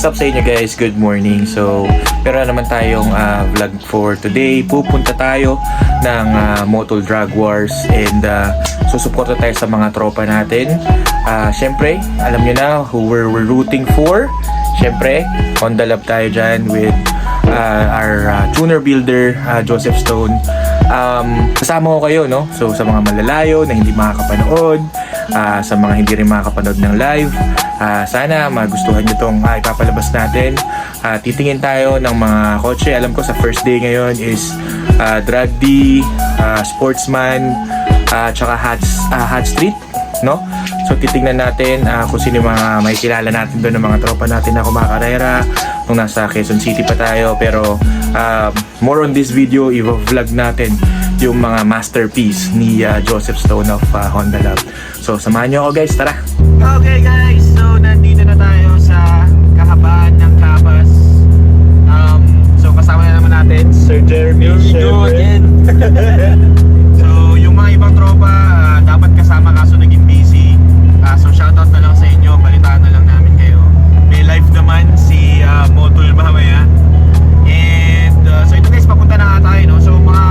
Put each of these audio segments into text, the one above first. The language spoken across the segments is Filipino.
What's up sa inyo guys? Good morning. So, pero naman tayong ah, vlog for today. Pupunta tayo ng ah, Motol Drug Wars and uh, susuporta tayo sa mga tropa natin. Ah, Siyempre, alam nyo na who we're, we're rooting for. Siyempre, Honda Lab tayo dyan with ah, our ah, tuner builder, ah, Joseph Stone. Um, kasama ko kayo, no? So, sa mga malalayo na hindi makakapanood, ah, sa mga hindi rin makakapanood ng live, ah, sana magustuhan nyo itong ah, ipapalabas natin. Ah, titingin tayo ng mga kotse. Alam ko sa first day ngayon is ah, Drag D, ah, Sportsman, ah, tsaka Hats, ah, Hat Street, no? So titingnan natin ah, kung sino yung mga may kilala natin doon ng mga tropa natin na kumakarera nung nasa Quezon City pa tayo. Pero ah, more on this video, i-vlog natin yung mga masterpiece ni ah, Joseph Stone of ah, Honda Lab. So samahan nyo ako guys, tara! Okay guys, so nandito na tayo sa kahabaan ng Kapas. Um, so kasama na naman natin Sir Jeremy syempre. So, yung mga ibang tropa, ah, dapat kasama kaso naging busy. Ah, so, shoutout na lang sa inyo. Balitaan na lang namin kayo. May live naman si ah, Motul mamaya. Ah, so ito guys, papunta na nga tayo, no? So, mga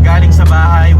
galing sa bahay,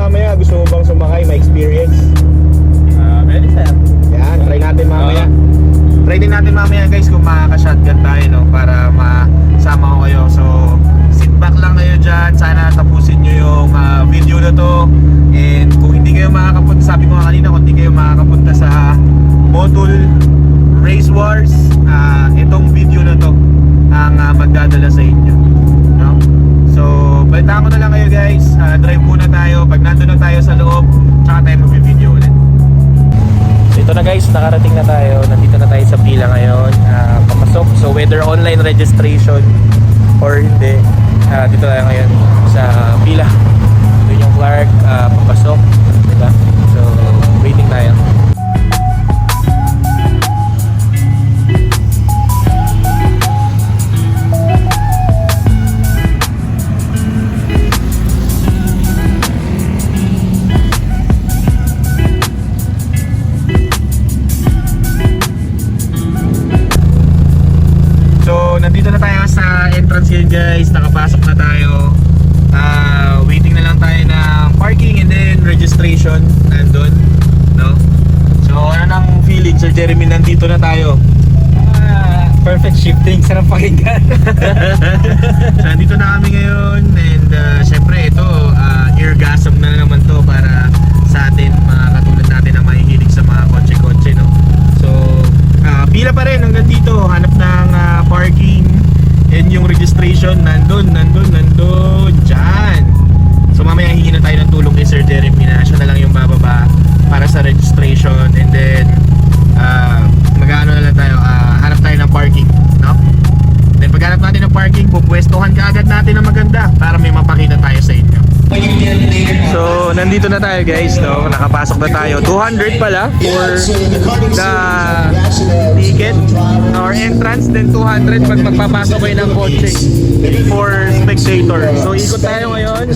mamaya, gusto mo bang sumakay, may experience? Ah, very sir. Yan, try natin mamaya. Try din natin mamaya guys kung makaka-shotgun tayo no para masama ko kayo. So, sit back lang kayo dyan. Sana tapusin nyo yung ah, video na to. And kung hindi kayo makakapunta, sabi ko nga kanina, kung hindi kayo makakapunta sa Motul Race Wars, ah, itong video na to ang ah, magdadala sa inyo. No? So, balitaan ko na lang kayo guys. Ah, drive muna tayo. Nakarating na tayo. Nandito na tayo sa pila ngayon. ah, papasok. So whether online registration or hindi, ah, dito tayo ngayon sa pila. Doon yung Clark, ah, papasok. Diba? So waiting tayo. Registration nandun. No? So, ano nang feeling? Sir Jeremy, nandito na tayo. Ah, perfect shifting, sarap pakinggan. so, nandito na kami ngayon and uh, syempre ito, uh, eargasm na naman to para sa atin, mga katulad natin na mahihilig sa mga kotse-kotse, no? So, ah, pila pa rin hanggang dito, hanap ng ah, parking, and yung registration, nandun, nandun. Mamaya hihingi na tayo ng tulong kay Sir Jeremy na siya na lang yung bababa para sa registration and then ah mag-ano na lang tayo, ah, hanap tayo ng parking, no? Then paghanap natin ng parking, pupwestuhan ka agad natin ng maganda para may mapakita tayo sa inyo. So, nandito na tayo guys, no? Nakapasok na tayo. 200 pala for the ticket or entrance, then 200 pag magpapasok kayo ng kotse for spectator. So, ikot tayo ngayon.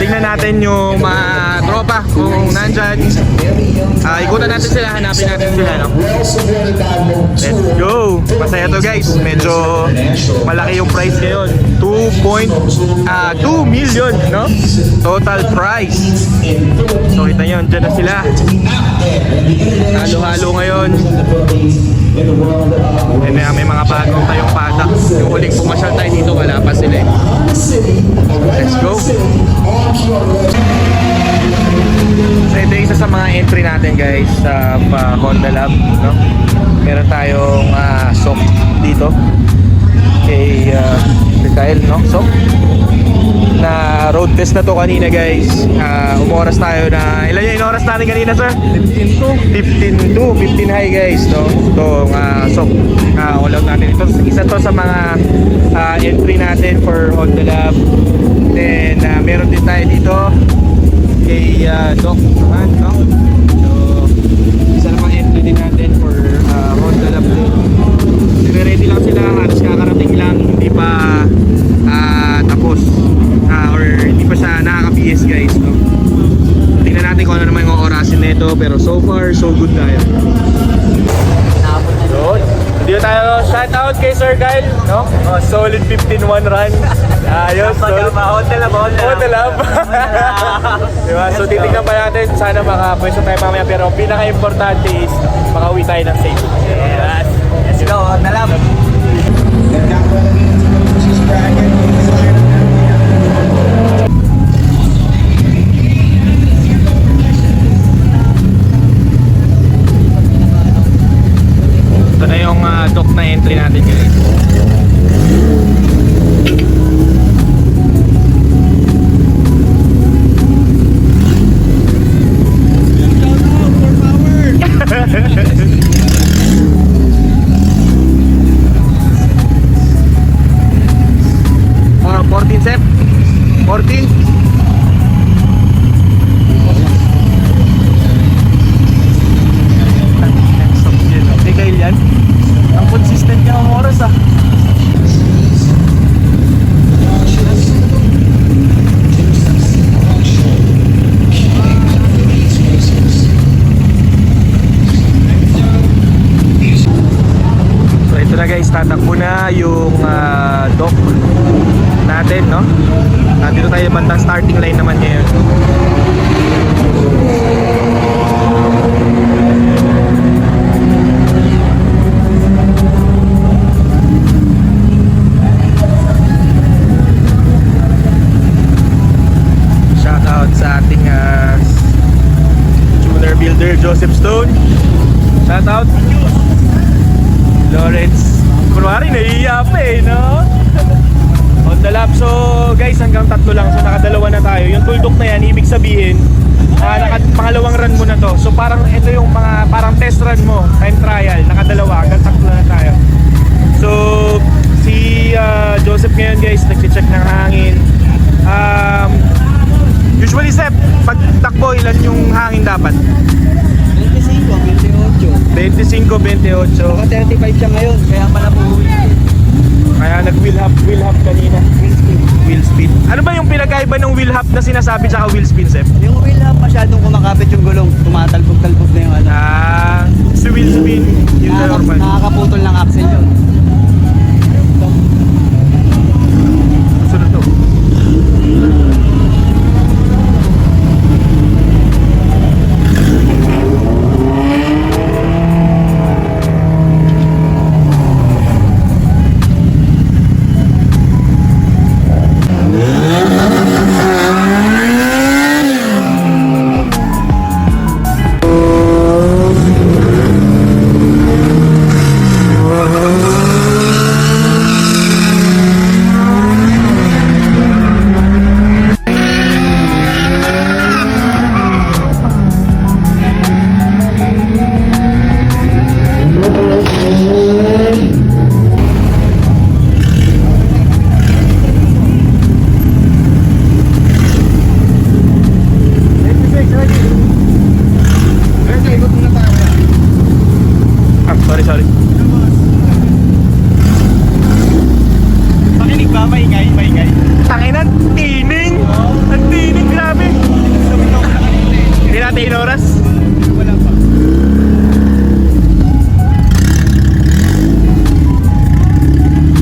Tingnan natin yung mga tropa kung nandyan. Ah, ikutan natin sila, hanapin natin sila, no? Let's go! Masaya to guys. Medyo malaki yung price ngayon. 2.2 ah, 2 million, no? Total price. So, kita nyo, dyan na sila. Halo-halo ngayon. And uh, may mga bagong tayong patak. Yung huling pumasyal tayo dito, wala pa sila eh. Let's go! So ito isa sa mga entry natin guys sa uh, Honda Lab, no? Meron tayong uh, SOC dito kay uh, Kyle, no? SOC na road test na to kanina guys. Uh, umoras tayo na ilan yung inoras natin kanina sir? 15 to 15 to 15 high guys, no? Ito uh, SOC uh, all out natin. Ito isa to sa mga uh, entry natin for Honda Lab. Then uh, meron din tayo dito kay uh, Doc naman, no? So, isa namang entry din natin for uh, Honda Lab din. Nire-ready lang sila, halos kakarating lang, hindi pa ah, tapos. Ah, or hindi pa siya nakaka-PS guys, no? Tingnan natin kung ano naman yung orasin nito, pero so far, so good tayo. Yun. Dito tayo, shout out kay Sir Kyle, no? Oh, solid 15-1 run. Ayos, solid. Hotel na, hotel Hotel Lab. diba? So titignan pa natin, sana makapwesto tayo mamaya. Pero ang pinaka-importante is makauwi tayo ng safe. Yes. Let's go, hotel na. Ito na yung uh, dock na entry natin guys. Joseph Stone. Shout out. Lawrence. Kunwari, naiiya pa eh, no? On the lap. So, guys, hanggang tatlo lang. So, nakadalawa na tayo. Yung tuldok na yan, ibig sabihin, ah, naka, pangalawang run mo na to. So, parang ito yung mga, parang test run mo, time trial. Nakadalawa, hanggang tatlo na tayo. So, si ah, Joseph ngayon, guys, nagche-check ng hangin. Um, usually, Sep, pag takbo, ilan yung hangin dapat? 25, 28. 25, 28. Baka 35 siya ngayon, kaya pala po Kaya nag-wheel hop, wheel hop kanina. Wheel spin. Ano ba yung pinagkaiba ng wheel hop na sinasabi tsaka wheel spin, Sep? Yung wheel hub masyadong kumakapit yung gulong, tumatalbog-talbog na yung ano. Ah, si wheel spin, yun na Nakaka- normal. Nakakaputol ng axle yun. natin yung oras? Wala pa.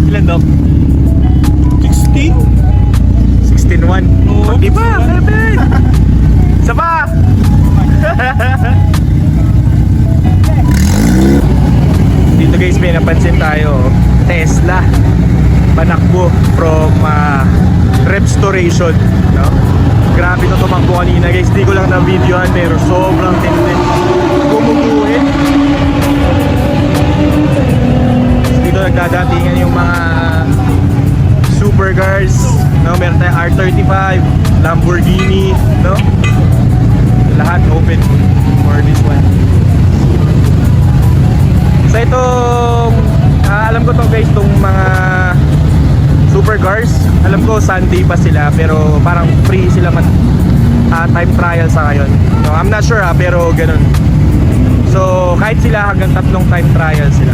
Ilan daw? 16? 16-1? Oh, Di ba? Kevin! Isa pa! Dito guys may napansin tayo Tesla Panakbo from ah, uh, Repstoration no? Grabe na tumakbo kanina guys. Di ko lang na videoan pero sobrang tindi. Gumuguhin. Dito nagdadatingan yung mga supercars. No, meron tayong R35, Lamborghini, no? Lahat open for this one. So itong, ah, alam ko to guys, itong mga supercars alam ko Sunday pa sila pero parang free sila mag uh, ah, time trial sa ngayon. No, I'm not sure ha pero ganun. So kahit sila hanggang tatlong time trial sila.